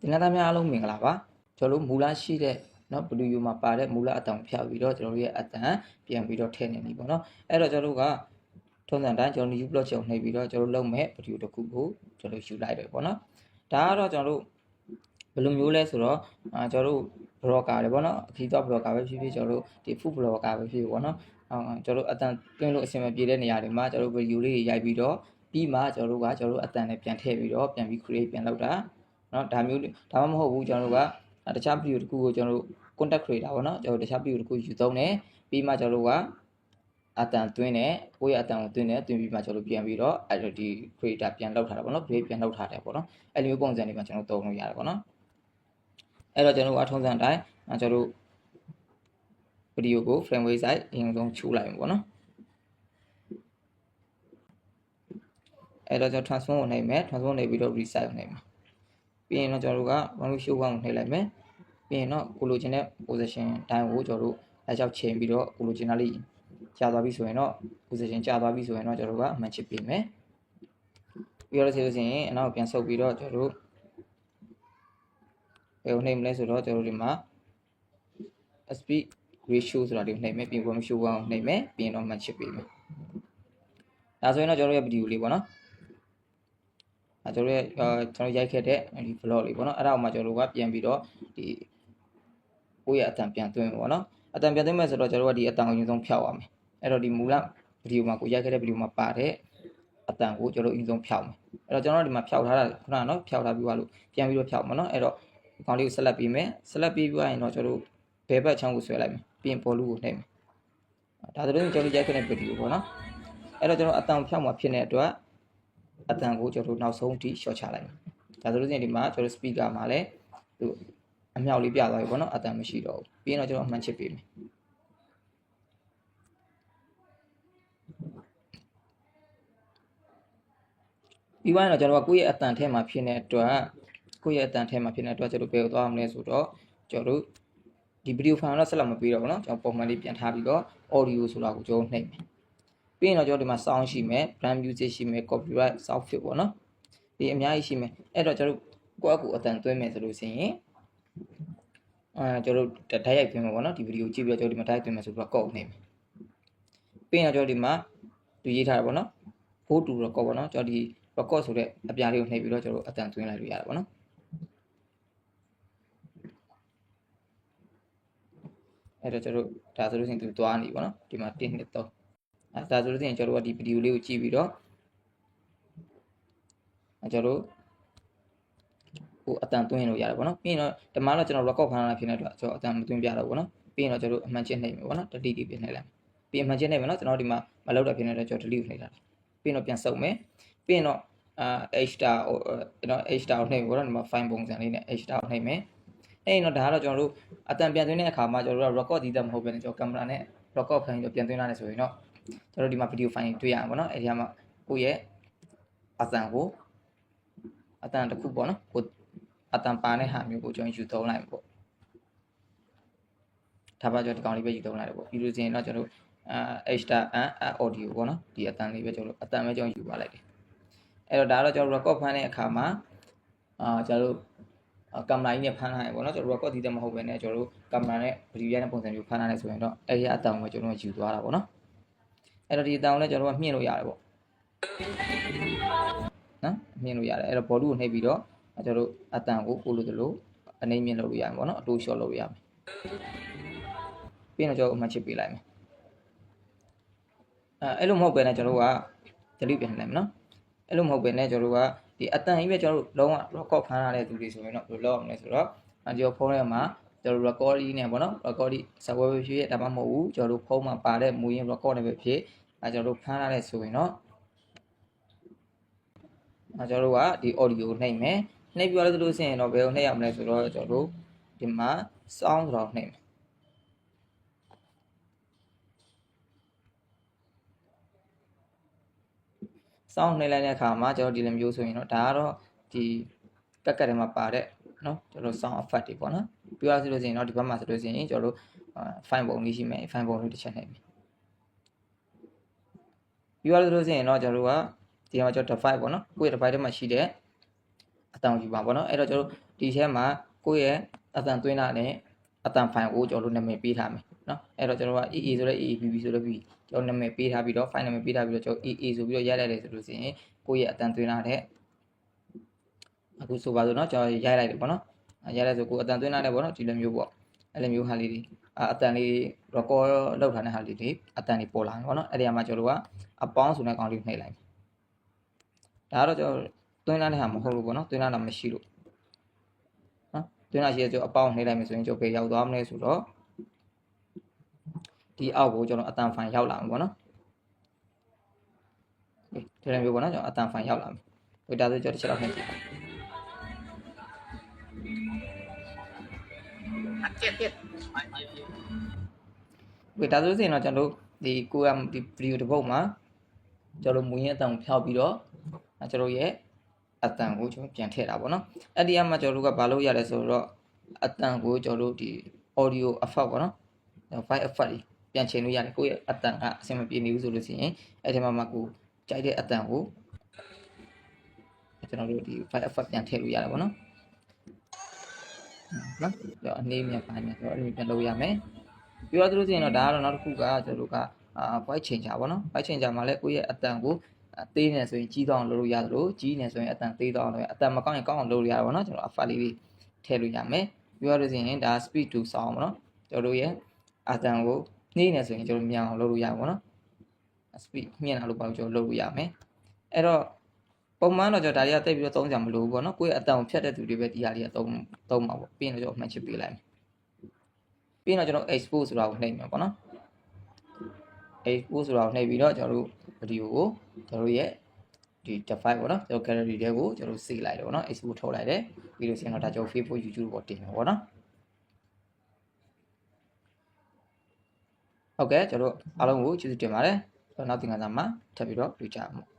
သင်္ကန်းသားများအားလုံးမင်္ဂလာပါကျွန်တော်တို့မူလရှိတဲ့เนาะဘလူးယူမှာပါတဲ့မူလအတန်ကိုဖျောက်ပြီးတော့ကျွန်တော်တို့ရဲ့အတန်ပြန်ပြီးတော့ထည့်နေပြီပေါ့နော်အဲ့တော့ကျွန်တော်တို့ကထုံးစံတိုင်းကျွန်တော်တို့ U block ချုပ်နှိပ်ပြီးတော့ကျွန်တော်တို့လုပ်မဲ့ဘလူးတစ်ခုကိုကျွန်တော်တို့ယူလိုက်တယ်ပေါ့နော်ဒါကတော့ကျွန်တော်တို့ဘယ်လိုမျိုးလဲဆိုတော့အာကျွန်တော်တို့ blogger တွေပေါ့နော်အခီးတော့ blogger ပဲဖြစ်ဖြစ်ကျွန်တော်တို့ဒီ food blogger ပဲဖြစ်ဖြစ်ပေါ့နော်အာကျွန်တော်တို့အတန်တွင်းလို့အဆင်မပြေတဲ့နေရာတွေမှာကျွန်တော်တို့ video လေးတွေရိုက်ပြီးတော့ပြီးမှကျွန်တော်တို့ကကျွန်တော်တို့အတန်နဲ့ပြန်ထည့်ပြီးတော့ပြန်ပြီး create ပြန်လုပ်တာ နော်ဒါမျိုးဒါမှမဟုတ်ဘူးကျွန်တော်တို့ကတခြား PU တခုကိုကျွန်တော်တို့ contact creator ပေါ့နော်ကျွန်တော်တို့တခြား PU တခုယူသုံးတယ်ပြီးမှကျွန်တော်တို့ကအတန်သွင်းတယ်ကိုယ့်ရဲ့အတန်ကိုသွင်းတယ်သွင်းပြီးမှကျွန်တော်တို့ပြန်ပြီးတော့အဲ့လိုဒီ creator ပြန်လောက်ထားတာပေါ့နော် blade ပြန်လောက်ထားတယ်ပေါ့နော်အဲ့လိုမျိုးပုံစံတွေမှာကျွန်တော်တို့သုံးလို့ရတယ်ပေါ့နော်အဲ့တော့ကျွန်တော်တို့အထုံးစံအတိုင်းကျွန်တော်တို့ video ကို framework site အရင်ဆုံးချိုးလိုက်မှာပေါ့နော်အဲ့တော့ကျွန်တော် transform ကိုနှိပ်မယ် transform နှိပ်ပြီးတော့ resize ကိုနှိပ်မှာ ပြီးရင်တော့ကျွန်တော်တို့က one show one ကိုနှိပ်လိုက်မယ်ပြီးရင်တော့ကိုလိုချင်တဲ့ position တိုင်းကိုကျွန်တော်တို့လက်လျှောက်ချိန်ပြီးတော့ကိုလိုချင်တာလေးကြာသွားပြီဆိုရင်တော့ position ကြာသွားပြီဆိုရင်တော့ကျွန်တော်တို့ကအမှန်ချစ်ပေးမယ်ပြီးတော့ဆိုလို့ရှိရင်အနောက်ပြန်ဆုပ်ပြီးတော့ကျွန်တော်တို့ဘယ်ကိုနှိပ်မလဲဆိုတော့ကျွန်တော်တို့ဒီမှာ speed ratio ဆိုတာဒီကိုနှိပ်မယ်ပြီးရင် one show one ကိုနှိပ်မယ်ပြီးရင်တော့မှန်ချစ်ပေးမယ်ဒါဆိုရင်တော့ကျွန်တော်တို့ရဲ့ video လေးပေါ့နော်အဲ ကျွန်တော်ရဲ့ကျွန်တော်ရိုက်ခဲ့တဲ့ဒီ vlog လေးပေါ့နော်အဲ့ဒါကိုမှကျွန်တော်တို့ကပြန်ပြီးတော့ဒီကိုယ့်ရဲ့အတန်ပြန်သွင်းပေါ့နော်အတန်ပြန်သွင်းမယ်ဆိုတော့ကျွန်တော်တို့ကဒီအတန်ကိုအရင်ဆုံးဖြောက်ရမယ်အဲ့တော့ဒီမူလဗီဒီယိုမှာကိုရိုက်ခဲ့တဲ့ဗီဒီယိုမှာပါတဲ့အတန်ကိုကျွန်တော်တို့အရင်ဆုံးဖြောက်မယ်အဲ့တော့ကျွန်တော်တို့ဒီမှာဖြောက်ထားတာခုနကနော်ဖြောက်ထားပြီးသွားလို့ပြန်ပြီးတော့ဖြောက်မှာနော်အဲ့တော့ဒီကောင်လေးကိုဆက်လက်ပြီးမယ်ဆက်လက်ပြီးသွားရင်တော့ကျွန်တော်တို့ဘယ်ဘက်ချောင်းကိုဆွဲလိုက်မယ်ပြီးရင်ဘောလူကိုနှိပ်မယ်ဒါဆိုရင်ကျွန်တော်တို့ရိုက်ခဲ့တဲ့ဗီဒီယိုပေါ့နော်အဲ့တော့ကျွန်တော်အတန်ဖြောက်မှာဖြစ်နေတဲ့အတွက် အတန်ကိုကျွန်တော်တို့နောက်ဆုံးထိ short ချလိုက်မယ်။ဒါဆိုလို့ရှိရင်ဒီမှာကျွန်တော် speaker မှာလည်းသူအမြောက်လေးပြသွားပြီပေါ့နော်အတန်မရှိတော့ဘူး။ပြီးရင်တော့ကျွန်တော်အမှန်ချစ်ပေးမယ်။ပြီးသွားရင်တော့ကျွန်တော်ကကိုယ့်ရဲ့အတန်ထဲမှာဖြစ်နေတဲ့အတွက်ကိုယ့်ရဲ့အတန်ထဲမှာဖြစ်နေတဲ့အတွက်ကျွန်တော်ဘယ်ကိုသွားမလဲဆိုတော့ကျွန်တော်တို့ဒီ video file တော့ဆက်လက်မပြီးတော့ဘူးเนาะကျွန်တော်ပုံမှန်လေးပြန်ထားပြီးတော့ audio ဆိုတာကိုကျွန်တော်နှိပ်မယ် ပြီးရင်တော့ကျွန်တော်ဒီမှာ sound ရှိမယ် brand music ရှိမယ် copyright sound fit ပေါ့နော်ဒီအများကြီးရှိမယ်အဲ့တော့ကျွန်တော်ကိုယ့်အကူအတန်သွင်းမယ်ဆိုလို့ရှိရင်အဲကျွန်တော်ဓာတ်ရိုက်သွင်းမှာပေါ့နော်ဒီဗီဒီယိုကြည့်ပြီးတော့ကျွန်တော်ဒီမှာဓာတ်ရိုက်သွင်းမယ်ဆိုတော့ကောက်နေမယ်ပြီးရင်တော့ကျွန်တော်ဒီမှာသူရေးထားတာပေါ့နော် go to record ပေါ့နော်ကျွန်တော်ဒီ record ဆိုတဲ့အပြားလေးကိုနှိပ်ပြီးတော့ကျွန်တော်အတန်သွင်းလိုက်လို့ရတယ်ပေါ့နော်အဲ့တော့ကျွန်တော်ဒါဆိုလို့ရှိရင်သူသွားနေပေါ့နော်ဒီမှာ1 2 3အဲ ဒါဆိုလို့ရှိရင်ကျွန်တော်တို့ကဒီဗီဒီယိုလေးကိုကြည့်ပြီးတော့အဲကျွန်တော်တို့ဟိုအတန်သွင်းလို့ရတယ်ပေါ့နော်ပြီးရင်တော့ဒီမှာတော့ကျွန်တော် record ဖမ်းလာဖြစ်နေတဲ့အတွက်ကျွန်တော်အတန်မသွင်းပြတော့ဘူးပေါ့နော်ပြီးရင်တော့ကျွန်တော်တို့အမှန်ချင်းနှိပ်မယ်ပေါ့နော် delete ပြင်နှိပ်လိုက်ပြီးအမှန်ချင်းနှိပ်မယ်နော်ကျွန်တော်ဒီမှာမလောက်တာဖြစ်နေတဲ့အတွက်ကျွန်တော် delete နှိပ်လိုက်ပြီးရင်တော့ပြန်စုပ်မယ်ပြီးရင်တော့အာ h star ဟိုကျွန်တော် h star ကိုနှိပ်မယ်ပေါ့နော်ဒီမှာ file ပုံစံလေးနဲ့ h star ကိုနှိပ်မယ်အဲ့ရင်တော့ဒါကတော့ကျွန်တော်တို့အတန်ပြန်သွင်းတဲ့အခါမှာကျွန်တော်တို့က record တည်တတ်မဟုတ်ဘဲနဲ့ကျွန်တော်ကင်မရာနဲ့ record ဖမ်းပြီးတော့ပြန်သွင်းလာတယ်ဆိုရင်တော့ ကျွန်တော်ဒီမှာ video file တွေ့ရအောင်ပေါ့နော်အဲဒီမှာကိုယ့်ရဲ့အတန်ကိုအတန်တစ်ခုပေါ့နော်ကိုအတန်ပါတဲ့ဟာမျိုးကိုကျွန်တော်ယူသုံးလိုက်ပေါ့ဒါပါကျွန်တော်ဒီကောင်လေးပဲယူသုံးလိုက်တယ်ပေါ့ပြီးလို့ရှိရင်တော့ကျွန်တော်အာ extra and audio ပေါ့နော်ဒီအတန်လေးပဲကျွန်တော်အတန်ပဲကျွန်တော်ယူပါလိုက်တယ်အဲ့တော့ဒါတော့ကျွန်တော် record ဖမ်းတဲ့အခါမှာအာကျွန်တော်ကင်မရာကြီးနဲ့ဖမ်းထားရပေါ့နော်ကျွန်တော် record တည်တယ်မဟုတ်ဘဲနဲ့ကျွန်တော်တို့ကင်မရာနဲ့ video ရိုက်တဲ့ပုံစံမျိုးဖမ်းထားတယ်ဆိုရင်တော့အဲ့ဒီအတန်ကိုကျွန်တော်ယူသွားတာပေါ့နော် အဲ့တော့ဒီအတန်ကိုလည်းကျွန်တော်ကမြင့်လို့ရတယ်ပေါ့နော်မြင့်လို့ရတယ်အဲ့တော့ဘောလူကိုနှိပ်ပြီးတော့ကျွန်တော်တို့အတန်ကိုကိုလိုသလိုအနေမြင့်လုပ်လို့ရမှာပေါ့နော်အတိုးလျှော့လုပ်လို့ရမယ်ပြီးတော့ကျွန်တော်အမှတ်ချစ်ပေးလိုက်မယ်အဲအဲ့လိုမဟုတ်ဘဲနဲ့ကျွန်တော်တို့က delete ပြန်လိုက်မယ်နော်အဲ့လိုမဟုတ်ဘဲနဲ့ကျွန်တော်တို့ကဒီအတန်ကြီးပဲကျွန်တော်တို့လုံးဝ record ဖမ်းထားတဲ့သူတွေဆိုရင်တော့ဘယ်လိုလုပ်ရမလဲဆိုတော့ဒီဖုန်းထဲမှာ ကျွန်တော် recording နဲ့ပေါ့နော် recording software ပဲဖြစ်ဒါမှမဟုတ်ဘူးကျွန်တော်တို့ဖုန်းမှာပါတဲ့မူရင်း record နဲ့ပဲဖြစ်အဲကျွန်တော်တို့ဖမ်းထားတဲ့ဆိုရင်တော့အဲကျွန်တော်တို့ကဒီ audio နှိပ်မယ်နှိပ်ပြီးတော့လို့ဆိုရင်တော့ဘယ်ကိုနှိပ်ရမလဲဆိုတော့ကျွန်တော်တို့ဒီမှာ sound ဆိုတော့နှိပ်မယ်စောင်းနှိပ်လိုက်တဲ့အခါမှာကျွန်တော်ဒီလိုမျိုးဆိုရင်တော့ဒါကတော့ဒီကက်ကက်ထဲမှာပါတဲ့ နော်ကျွန်တော် sound effect တွေပေါ့နော်ပြောရဆိုလို့ရှိရင်တော့ဒီဘက်မှာဆိုလို့ရှိရင်ကျွန်တော်တို့ file ပုံလေးရှိမယ် file ပုံလေးတစ်ချက်နှိပ်မယ်ပြောရဆိုလို့ရှိရင်တော့ကျွန်တော်တို့ကဒီမှာကျွန်တော် device ပေါ့နော်ကိုယ့်ရဲ့ device ထဲမှာရှိတဲ့အတန်ယူပါပေါ့နော်အဲ့တော့ကျွန်တော်တို့ဒီထဲမှာကိုယ့်ရဲ့အတန်သွင်းတာနဲ့အတန် file ကိုကျွန်တော်တို့နာမည်ပေးထားမယ်နော်အဲ့တော့ကျွန်တော်က EA ဆိုတော့ EABB ဆိုတော့ပြီးကျွန်တော်နာမည်ပေးထားပြီးတော့ file နာမည်ပေးထားပြီးတော့ကျွန်တော် AA ဆိုပြီးတော့ရလိုက်တယ်ဆိုလို့ရှိရင်ကိုယ့်ရဲ့အတန်သွင်းထားတဲ့ အခုဆိုပါစို့နော်ကျွန်တော်ရိုက်လိုက်တယ်ပေါ့နော်ရိုက်လိုက်ဆိုကိုယ်အတန်သွင်းတာနဲ့ပေါ့နော်ဒီလိုမျိုးပေါ့အဲ့လိုမျိုးဟာလေးတွေအတန်လေး record လောက်ထားတဲ့ဟာလေးတွေအတန်လေးပေါ်လာတယ်ပေါ့နော်အဲ့ဒီမှာကျွန်တော်တို့ကအပေါင်းဆိုတဲ့ကောင်လေးနှိပ်လိုက်ဒါကတော့ကျွန်တော်သွင်းလာတဲ့ဟာမဟုတ်လို့ပေါ့နော်သွင်းလာတာမရှိလို့နော်သွင်းလာရှိတဲ့ကျွန်တော်အပေါင်းနှိပ်လိုက်မယ်ဆိုရင်ကျွန်တော်ပဲရောက်သွားမလဲဆိုတော့ဒီအောက်ကိုကျွန်တော်အတန်ဖိုင်ရောက်လာမှာပေါ့နော်ဒီလိုမျိုးပေါ့နော်ကျွန်တော်အတန်ဖိုင်ရောက်လာမယ်ဝေတာဆိုကျွန်တော်တစ်ချက်တော့နှိပ်ကြည့် เจ็ดเจ็ด ဝေဒါဆိုရင်တော့ကျွန်တော်တို့ဒီကိုရဒီဗီဒီယိုတစ်ပုဒ်မှာကျွန်တော်တို့မူရင်းအတန်ကိုဖျောက်ပြီးတော့အဲကျွန်တော်ရဲ့အတန်ကိုကျွန်တော်ပြန်ထည့်တာပေါ့နော်အဲ့ဒီအမှကျွန်တော်တို့ကဘာလို့ရလဲဆိုတော့အတန်ကိုကျွန်တော်တို့ဒီ audio effect ပေါ့နော် file effect ကြီးပြန်ချိန်လို့ရတယ်ကိုယ့်ရဲ့အတန်ကအဆင်မပြေနေဘူးဆိုလို့ရှိရင်အဲ့ဒီမှာမှကိုကြိုက်တဲ့အတန်ကိုကျွန်တော်တို့ဒီ file effect ပြန်ထည့်လို့ရတယ်ပေါ့နော် နော်ကျွန်တော်အနေမြင်ပိုင်းနဲ့ကျွန်တော်အဲ့လိုပြန်လုပ်ရမယ်ပြောရသလိုဆိုရင်တော့ဒါကတော့နောက်တစ်ခုကကျွန်တော်တို့ကအာ white changer ပေါ့နော် white changer မှာလည်းကိုယ့်ရဲ့အတန်ကိုသေးနေဆိုရင်ကြီးတော့လုပ်လို့ရတယ်လို့ကြီးနေဆိုရင်အတန်သေးတော့လုပ်ရအတန်မကောင်းရင်ကောင်းအောင်လုပ်လို့ရတယ်ပေါ့နော်ကျွန်တော် alpha လေးတွေထည့်လို့ရမယ်ပြောရလို့ဆိုရင်ဒါ speed to sound ပေါ့နော်ကျွန်တော်တို့ရဲ့အတန်ကိုနှေးနေဆိုရင်ကျွန်တော်မြန်အောင်လုပ်လို့ရပါပေါ့နော် speed မြင့်လာလို့ပေါ့ကျွန်တော်လုပ်လို့ရမယ်အဲ့တော့ ပုံမှန်တော့ကျွန်တော်ဒါတွေကတိတ်ပြီးတော့သုံးကြမလို့ဘူးပေါ့နော်ကိုယ့်ရဲ့အတန်ကိုဖြတ်တဲ့သူတွေပဲဒီဟာတွေကသုံးသုံးမှာပေါ့ပြီးရင်တော့ကျွန်တော်မှတ်ချပေးလိုက်မယ်ပြီးရင်တော့ကျွန်တော် export ဆိုတာကိုနှိပ်မယ်ပေါ့နော် export ဆိုတာကိုနှိပ်ပြီးတော့ကျွန်တော်တို့ဗီဒီယိုကိုကျွန်တော်တို့ရဲ့ဒီ file ပေါ့နော်ကျွန်တော် gallery တွေကိုကျွန်တော်တို့ save လိုက်တယ်ပေါ့နော် export ထုတ်လိုက်တယ်ပြီးလို့ရှိရင်တော့ဒါကျွန်တော် Facebook YouTube ပေါ်တင်မယ်ပေါ့နော်ဟုတ်ကဲ့ကျွန်တော်တို့အားလုံးကိုကျေးဇူးတင်ပါတယ်ကျွန်တော်နောက်သင်ခန်းစာမှာထပ်ပြီးတော့တွေ့ကြအောင်